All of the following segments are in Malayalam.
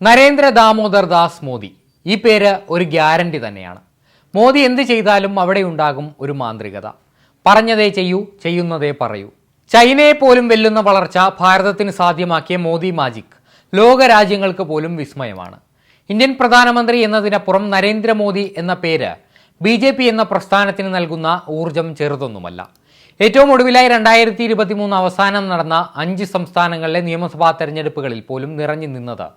നരേന്ദ്ര ദാമോദർ ദാസ് മോദി. ഈ പേര് ഒരു ഗ്യാരണ്ടി തന്നെയാണ്. മോദി എന്ത് ചെയ്താലും അവിടെ ഉണ്ടാകും ഒരു മാന്ത്രികത. പറഞ്ഞതേ ചെയ്യൂ ചെയ്യുന്നതേ പറയൂ. ചൈനയെ പോലും വെല്ലുന്ന വളർച്ച ഭാരതത്തിന് സാധ്യമാക്കിയ മോദി മാജിക് ലോക രാജ്യങ്ങൾക്ക് പോലും വിസ്മയമാണ്. ഇന്ത്യൻ പ്രധാനമന്ത്രി എന്നതിനപ്പുറം നരേന്ദ്രമോദി എന്ന പേര് ബി ജെ പി എന്ന പ്രസ്ഥാനത്തിന് നൽകുന്ന ഊർജം ചെറുതൊന്നുമല്ല. ഏറ്റവും ഒടുവിലായി രണ്ടായിരത്തി ഇരുപത്തി മൂന്ന് അവസാനം നടന്ന അഞ്ച് സംസ്ഥാനങ്ങളിലെ നിയമസഭാ തെരഞ്ഞെടുപ്പുകളിൽ പോലും നിറഞ്ഞു നിന്നത്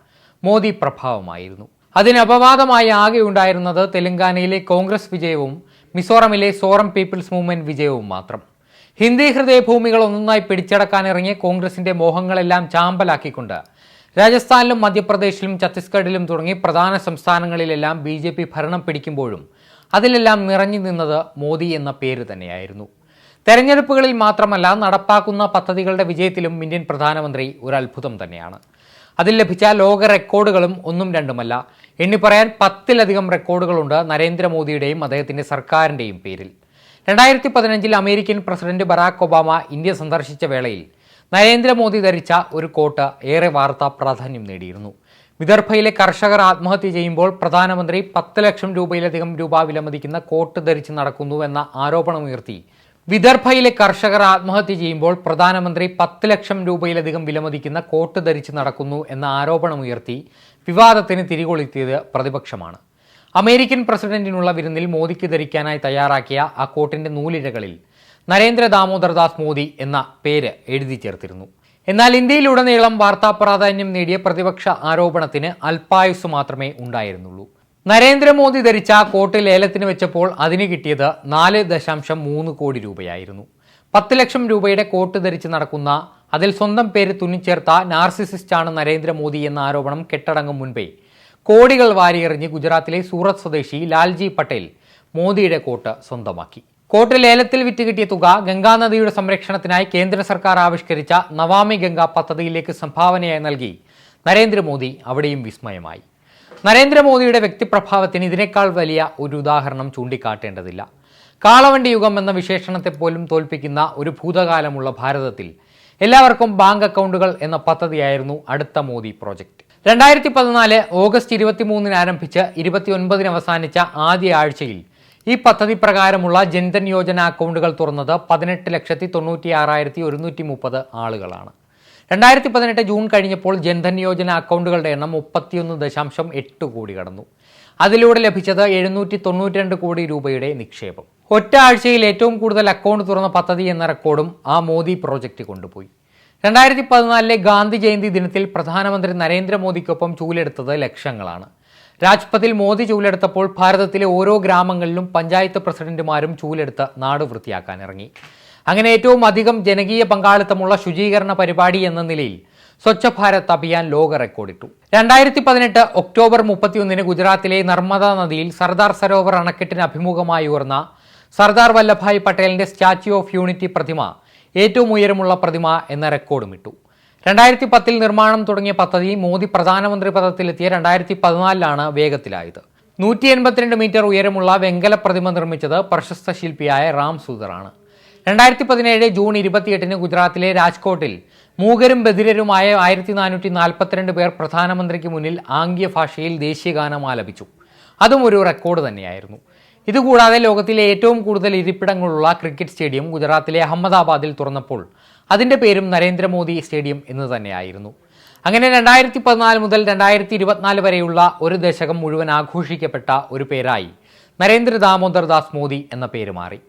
മോദി പ്രഭാവമായിരുന്നു. അതിന് അപവാദമായി ആകെ ഉണ്ടായിരുന്നത് തെലങ്കാനയിലെ കോൺഗ്രസ് വിജയവും മിസോറമിലെ സോറം പീപ്പിൾസ് മൂവ്മെന്റ് വിജയവും മാത്രം. ഹിന്ദി ഹൃദയഭൂമികൾ ഒന്നൊന്നായി പിടിച്ചടക്കാനിറങ്ങിയ കോൺഗ്രസിന്റെ മോഹങ്ങളെല്ലാം ചാമ്പലാക്കിക്കൊണ്ട് രാജസ്ഥാനിലും മധ്യപ്രദേശിലും ഛത്തീസ്ഗഡിലും തുടങ്ങി പ്രധാന സംസ്ഥാനങ്ങളിലെല്ലാം ബി ജെ പി ഭരണം പിടിക്കുമ്പോഴും അതിലെല്ലാം നിറഞ്ഞു നിന്നത് മോദി എന്ന പേര് തന്നെയായിരുന്നു. തെരഞ്ഞെടുപ്പുകളിൽ മാത്രമല്ല നടപ്പാക്കുന്ന പദ്ധതികളുടെ വിജയത്തിലും ഇന്ത്യൻ പ്രധാനമന്ത്രി ഒരു അത്ഭുതം തന്നെയാണ്. അതിൽ ലഭിച്ച ലോക റെക്കോർഡുകളും ഒന്നും രണ്ടുമല്ല. എണ്ണി പറയാൻ പത്തിലധികം റെക്കോർഡുകളുണ്ട് നരേന്ദ്രമോദിയുടെയും അദ്ദേഹത്തിന്റെ സർക്കാരിന്റെയും പേരിൽ. രണ്ടായിരത്തി പതിനഞ്ചിൽ American president Barack Obama India സന്ദർശിച്ച വേളയിൽ നരേന്ദ്രമോദി ധരിച്ച ഒരു കോട്ട് ഏറെ വാർത്താ പ്രാധാന്യം നേടിയിരുന്നു. വിദർഭയിലെ കർഷകർ ആത്മഹത്യ ചെയ്യുമ്പോൾ പ്രധാനമന്ത്രി പത്ത് ലക്ഷം രൂപയിലധികം രൂപ വിലമതിക്കുന്ന കോട്ട് ധരിച്ച് നടക്കുന്നു എന്ന ആരോപണമുയർത്തി വിദർഭയിലെ കർഷകർ ആത്മഹത്യ ചെയ്യുമ്പോൾ പ്രധാനമന്ത്രി പത്ത് ലക്ഷം രൂപയിലധികം വിലമതിക്കുന്ന കോട്ട് ധരിച്ച് നടക്കുന്നു എന്ന ആരോപണമുയർത്തി വിവാദത്തിന് തിരികൊളുത്തിയത് പ്രതിപക്ഷമാണ്. അമേരിക്കൻ പ്രസിഡന്റിനുള്ള വിരുന്നിൽ മോദിക്ക് ധരിക്കാനായി തയ്യാറാക്കിയ ആ കോട്ടിന്റെ നൂലിഴകളിൽ നരേന്ദ്ര ദാമോദർദാസ് മോദി എന്ന പേര് എഴുതി ചേർത്തിരുന്നു. എന്നാൽ ഇന്ത്യയിലുടനീളം വാർത്താ പ്രാധാന്യം നേടിയ പ്രതിപക്ഷ ആരോപണത്തിന് അല്പായുസ് മാത്രമേ ഉണ്ടായിരുന്നുള്ളൂ. നരേന്ദ്രമോദി ധരിച്ച കോട്ട് ലേലത്തിന് വെച്ചപ്പോൾ അതിന് കിട്ടിയത് നാല് ദശാംശം മൂന്ന് കോടി രൂപയായിരുന്നു. പത്ത് ലക്ഷം രൂപയുടെ കോട്ട് ധരിച്ച് നടക്കുന്ന അതിൽ സ്വന്തം പേര് തുന്നിച്ചേർത്ത നാർസിസിസ്റ്റാണ് നരേന്ദ്രമോദി എന്ന ആരോപണം കെട്ടടങ്ങും മുൻപേ. കോടികൾ വാരിയെറിഞ്ഞ് ഗുജറാത്തിലെ സൂറത്ത് സ്വദേശി ലാൽജി പട്ടേൽ മോദിയുടെ കോട്ട് സ്വന്തമാക്കി. കോട്ട് ലേലത്തിൽ വിറ്റ് കിട്ടിയ തുക ഗംഗാനദിയുടെ സംരക്ഷണത്തിനായി കേന്ദ്ര സർക്കാർ ആവിഷ്കരിച്ച നവാമി ഗംഗ പദ്ധതിയിലേക്ക് സംഭാവനയായി നൽകി. നരേന്ദ്രമോദി അവിടെയും വിസ്മയമായി. നരേന്ദ്രമോദിയുടെ വ്യക്തിപ്രഭാവത്തിന് ഇതിനേക്കാൾ വലിയ ഒരു ഉദാഹരണം ചൂണ്ടിക്കാട്ടേണ്ടതില്ല. കാളവണ്ടി യുഗം എന്ന വിശേഷണത്തെ പോലും തോൽപ്പിക്കുന്ന ഒരു ഭൂതകാലമുള്ള ഭാരതത്തിൽ എല്ലാവർക്കും ബാങ്ക് അക്കൗണ്ടുകൾ എന്ന പദ്ധതിയായിരുന്നു അടുത്ത മോദി പ്രോജക്റ്റ്. രണ്ടായിരത്തി പതിനാല് ഓഗസ്റ്റ് ഇരുപത്തിമൂന്നിന് ആരംഭിച്ച് ഇരുപത്തിയൊൻപതിന് അവസാനിച്ച ആദ്യ ആഴ്ചയിൽ ഈ പദ്ധതി പ്രകാരമുള്ള ജൻധൻ യോജന അക്കൗണ്ടുകൾ തുറന്നത് പതിനെട്ട് ലക്ഷത്തി തൊണ്ണൂറ്റി ആറായിരത്തി ഒരുന്നൂറ്റി മുപ്പത് ആളുകളാണ്. രണ്ടായിരത്തി പതിനെട്ട് ജൂൺ കഴിഞ്ഞപ്പോൾ ജൻധൻ യോജന അക്കൗണ്ടുകളുടെ എണ്ണം മുപ്പത്തിയൊന്ന് ദശാംശം എട്ട് കോടി കടന്നു. അതിലൂടെ ലഭിച്ചത് എഴുന്നൂറ്റി തൊണ്ണൂറ്റി രണ്ട് കോടി രൂപയുടെ നിക്ഷേപം. ഒറ്റ ആഴ്ചയിൽ ഏറ്റവും കൂടുതൽ അക്കൗണ്ട് തുറന്ന പദ്ധതി എന്ന റെക്കോർഡും ആ മോദി പ്രോജക്റ്റ് കൊണ്ടുപോയി. രണ്ടായിരത്തി പതിനാലിലെ ഗാന്ധി ജയന്തി ദിനത്തിൽ പ്രധാനമന്ത്രി നരേന്ദ്രമോദിക്കൊപ്പം ചൂലെടുത്തത് ലക്ഷങ്ങളാണ്. രാജ്പഥിൽ മോദി ചൂലെടുത്തപ്പോൾ ഭാരതത്തിലെ ഓരോ ഗ്രാമങ്ങളിലും പഞ്ചായത്ത് പ്രസിഡന്റുമാരും ചൂലെടുത്ത് നാട് വൃത്തിയാക്കാൻ ഇറങ്ങി. അങ്ങനെ ഏറ്റവും അധികം ജനകീയ പങ്കാളിത്തമുള്ള ശുചീകരണ പരിപാടി എന്ന നിലയിൽ സ്വച്ഛ ഭാരത് അഭിയാൻ ലോക റെക്കോർഡിട്ടു. രണ്ടായിരത്തി പതിനെട്ട് ഒക്ടോബർ മുപ്പത്തിയൊന്നിന് ഗുജറാത്തിലെ നർമ്മദ നദിയിൽ സർദാർ സരോവർ അണക്കെട്ടിന് അഭിമുഖമായി ഉയർന്ന സർദാർ വല്ലഭായ് പട്ടേലിന്റെ സ്റ്റാച്യു ഓഫ് യൂണിറ്റി പ്രതിമ ഏറ്റവും ഉയരമുള്ള പ്രതിമ എന്ന റെക്കോർഡും ഇട്ടു രണ്ടായിരത്തി പത്തിൽ നിർമ്മാണം തുടങ്ങിയ പദ്ധതി മോദി പ്രധാനമന്ത്രി പദത്തിലെത്തിയ രണ്ടായിരത്തി പതിനാലിലാണ് വേഗത്തിലായത്. നൂറ്റി എൺപത്തിരണ്ട് മീറ്റർ ഉയരമുള്ള വെങ്കല പ്രതിമ നിർമ്മിച്ചത് പ്രശസ്ത ശില്പിയായ റാം സൂദറാണ് രണ്ടായിരത്തി പതിനേഴ് ജൂൺ ഇരുപത്തിയെട്ടിന് ഗുജറാത്തിലെ രാജ്കോട്ടിൽ മൂകരും ബധിരരുമായ ആയിരത്തി നാനൂറ്റി നാൽപ്പത്തിരണ്ട് പേർ പ്രധാനമന്ത്രിക്ക് മുന്നിൽ ആംഗ്യ ഭാഷയിൽ ദേശീയഗാനം ആലപിച്ചു. അതും ഒരു റെക്കോർഡ് തന്നെയായിരുന്നു. ഇതുകൂടാതെ ലോകത്തിലെ ഏറ്റവും കൂടുതൽ ഇരിപ്പിടങ്ങളുള്ള ക്രിക്കറ്റ് സ്റ്റേഡിയം ഗുജറാത്തിലെ അഹമ്മദാബാദിൽ തുറന്നപ്പോൾ അതിന്റെ പേരും നരേന്ദ്രമോദി സ്റ്റേഡിയം എന്ന് തന്നെയായിരുന്നു. അങ്ങനെ രണ്ടായിരത്തി പതിനാല് മുതൽ രണ്ടായിരത്തി ഇരുപത്തിനാല് വരെയുള്ള ഒരു ദശകം മുഴുവൻ ആഘോഷിക്കപ്പെട്ട ഒരു പേരായി നരേന്ദ്ര ദാമോദർ ദാസ് മോദി എന്ന പേര് മാറി.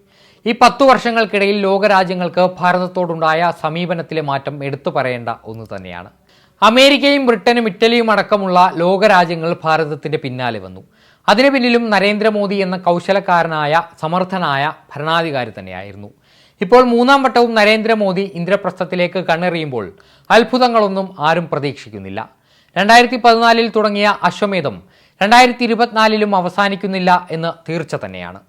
ഈ പത്തു വർഷങ്ങൾക്കിടയിൽ ലോകരാജ്യങ്ങൾക്ക് ഭാരതത്തോടുണ്ടായ സമീപനത്തിലെ മാറ്റം എടുത്തു പറയേണ്ട ഒന്ന് തന്നെയാണ്. അമേരിക്കയും ബ്രിട്ടനും ഇറ്റലിയും അടക്കമുള്ള ലോകരാജ്യങ്ങൾ ഭാരതത്തിന്റെ പിന്നാലെ വന്നു. അതിനു പിന്നിലും നരേന്ദ്രമോദി എന്ന കൗശലക്കാരനായ സമർത്ഥനായ ഭരണാധികാരി തന്നെയായിരുന്നു. ഇപ്പോൾ മൂന്നാം വട്ടവും നരേന്ദ്രമോദി ഇന്ദ്രപ്രസ്ഥത്തിലേക്ക് കണ്ണെറിയുമ്പോൾ അത്ഭുതങ്ങളൊന്നും ആരും പ്രതീക്ഷിക്കുന്നില്ല. രണ്ടായിരത്തി പതിനാലിൽ തുടങ്ങിയ അശ്വമേധം രണ്ടായിരത്തി ഇരുപത്തിനാലിലും അവസാനിക്കുന്നില്ല എന്ന് തീർച്ച തന്നെയാണ്.